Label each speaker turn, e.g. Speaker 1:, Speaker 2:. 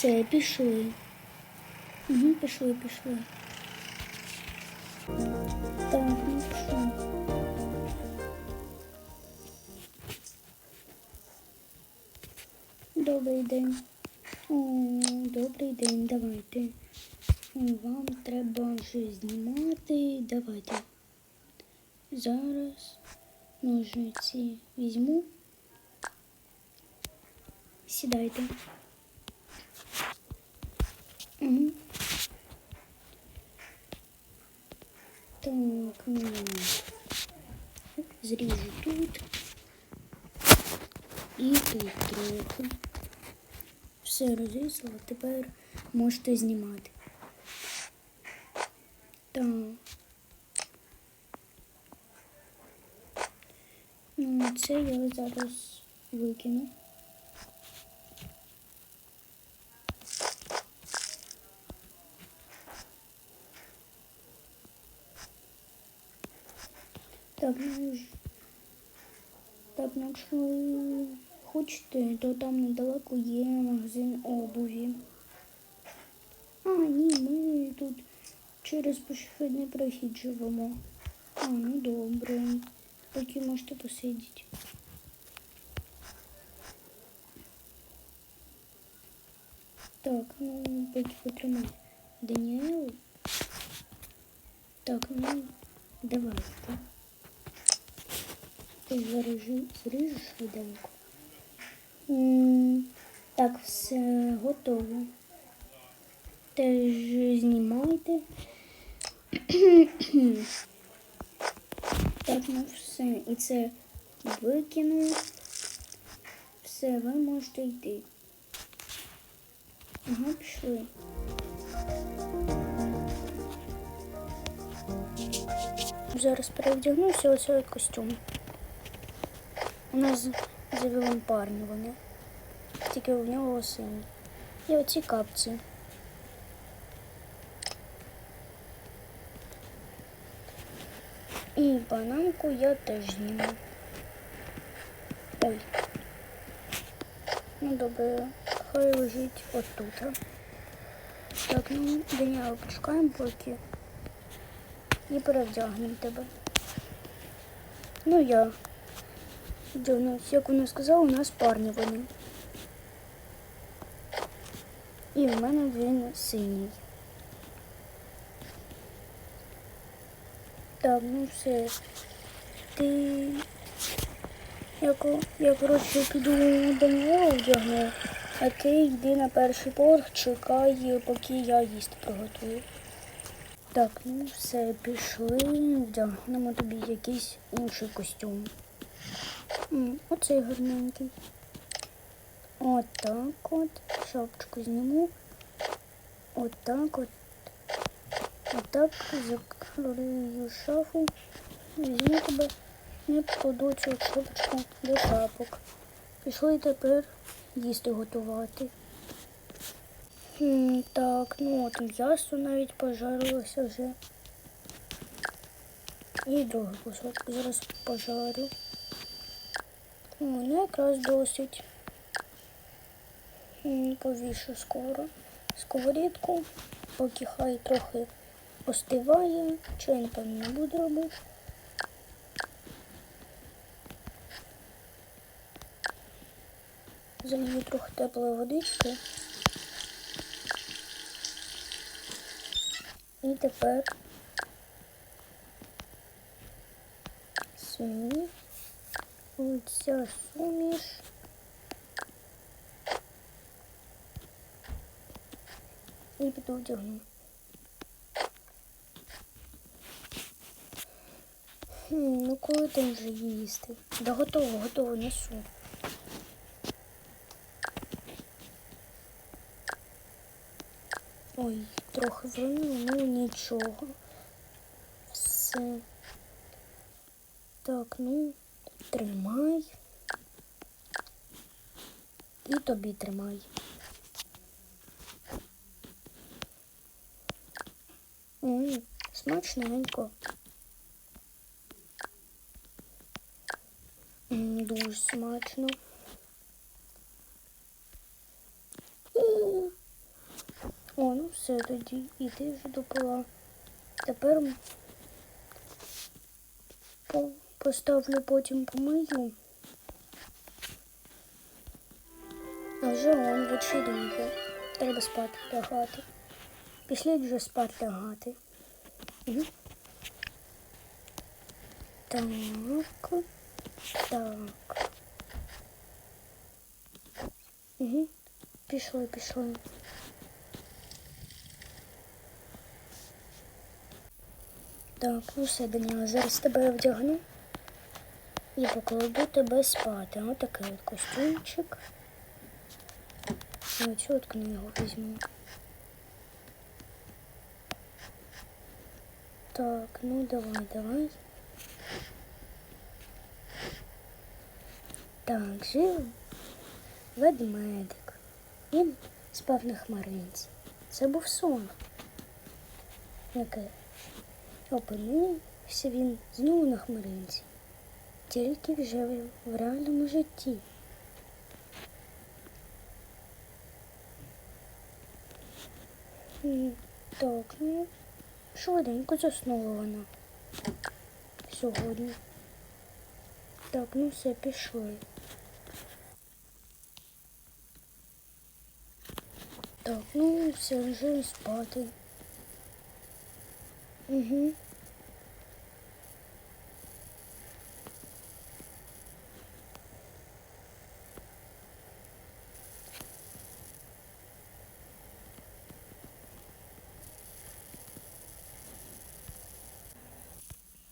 Speaker 1: Все, пішли. Угу, пішли, пішли. Так, ну що? Добрий день. О, добрий день, давайте. Вам треба вже знімати. Давайте. Зараз ножниці візьму. Сідайте. Угу. Так, ну, зріжу тут і тут трохи. Все розрізала, тепер можете знімати. Так. Ну, це я зараз викину. Так, ну. Так, ну якщо ви хочете, то там недалеко є магазин обуві. А, ні, ми тут через пішохідний прохід живемо. А, ну добре. Поки можете посидіти. Так, ну поки потримай. Даніел. Так, ну давайте. Ти зарежи, зріжеш швиденько. Так, все готово. Теж знімайте. Так, ну все. І це викину. Все, ви можете йти. Ага, пішли. Зараз перевдягнуся у цей костюм. У нас з парні вони. Тільки в нього сині. І оці капці. І бананку я теж зніму. Ой. Ну добре, хай лежить отут. Так, ну, Даніела, почекаємо поки. І перевдягнемо тебе. Ну я. Вдягнусь, як вона сказала, у нас парні вони. І в мене він синій. Так, ну все. Ти. Я, я коротше, піду Даніелу вдягну, а ти йди на перший поверх, чекай, поки я їсти приготую. Так, ну все, пішли, вдягнемо тобі якийсь інший костюм. Оцей гарненький. Отак от. Шапочку зніму. Отак от. Отак закрию шафу. Візьму тебе покладу цю шапочку до шапок. Пішли тепер їсти готувати. Так, ну от м'ясо навіть пожарилося вже. І другий кусок зараз пожарю. О, ну якраз досить. Повішу скоро сковорідку, поки хай трохи остиває, що я напевно не буду робити. Залью трохи теплої водички. І тепер суміш. Оця суміш. І піду вдягну. Хм, ну коли там вже їсти? Да готово, готово, несу. Ой, трохи вронила, ну нічого. Все. Так, ну, тримай. І тобі тримай. М, Смачненько. М, Дуже смачно. М, все тоді іди вже допила. Тепер по- поставлю потім помию. А вже он вечеріє. Треба спати лягати. Пішліть вже спати лягати. Угу. Так. Так. Угу. Пішли, пішли. Так, ну все, Даніла, зараз тебе вдягну і покладу тебе спати. Ось такий от костюмчик. І оцю от книгу візьму. Так, ну давай, давай. Так, жив ведмедик. Він спав на хмаринці. Це був сон. Яке опинився він знову на хмаринці. Тільки вже в- реальному житті. Так, ну, швиденько заснула вона сьогодні. Так, ну все, пішли. Так, ну все, вже спати. Угу.